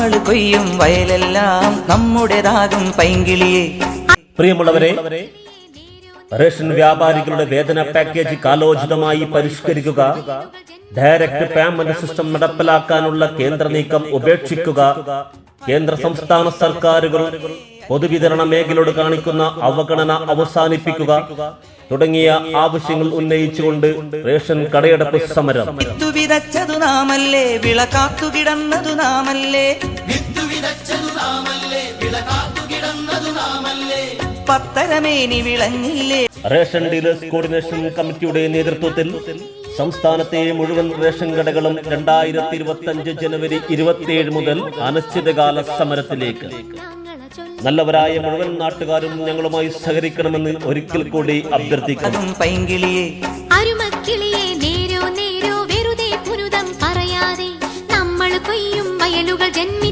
നമ്മൾ കൊയ്യും വയലെല്ലാം നമ്മുടേതാകും പൈങ്കിളിയെ. പ്രിയമുള്ളവരെ റേഷൻ വ്യാപാരികളുടെ വേതന പാക്കേജ് കാലോചിതമായി പരിഷ്കരിക്കുക ഡയറക്ട് പേയ്മെന്റ് സിസ്റ്റം നടപ്പിലാക്കാനുള്ള കേന്ദ്ര നീക്കം ഉപേക്ഷിക്കുക കേന്ദ്ര സംസ്ഥാന സർക്കാരുകൾ പൊതുവിതരണ മേഖലയോട് കാണിക്കുന്ന അവഗണന അവസാനിപ്പിക്കുക തുടങ്ങിയ ആവശ്യങ്ങൾ ഉന്നയിച്ചുകൊണ്ട് റേഷൻ കടയടപ്പ് സമരം. വിതച്ചതു നാമല്ലേ വിള കാത്തു കിടന്നതു നാമല്ലേ. പത്തരമേനി വിളഞ്ഞില്ലേ. റേഷൻ ഡീലേഴ്സ് കോർഡിനേഷൻ കമ്മിറ്റിയുടെ നേതൃത്വത്തിൽ സംസ്ഥാനത്തെ മുഴുവൻ റേഷൻ കടകളും രണ്ടായിരത്തി ഇരുപത്തി അഞ്ച് ജനുവരി ഇരുപത്തിയേഴ് മുതൽ അനിശ്ചിതകാല സമരത്തിലേക്ക്. നല്ലവരായ മുഴുവൻ നാട്ടുകാരും ഞങ്ങളുമായി സഹകരിക്കണമെന്ന് ഒരിക്കൽ കൂടി അഭ്യർത്ഥിക്കുന്നു. പൈങ്കിളിയെ. അരുമക്കിളിയെ നേരോ നേരോ വെറുതെ പുരുതം പറയാതെ നമ്മൾ കൊയ്യും വയലുകൾ ജന്മി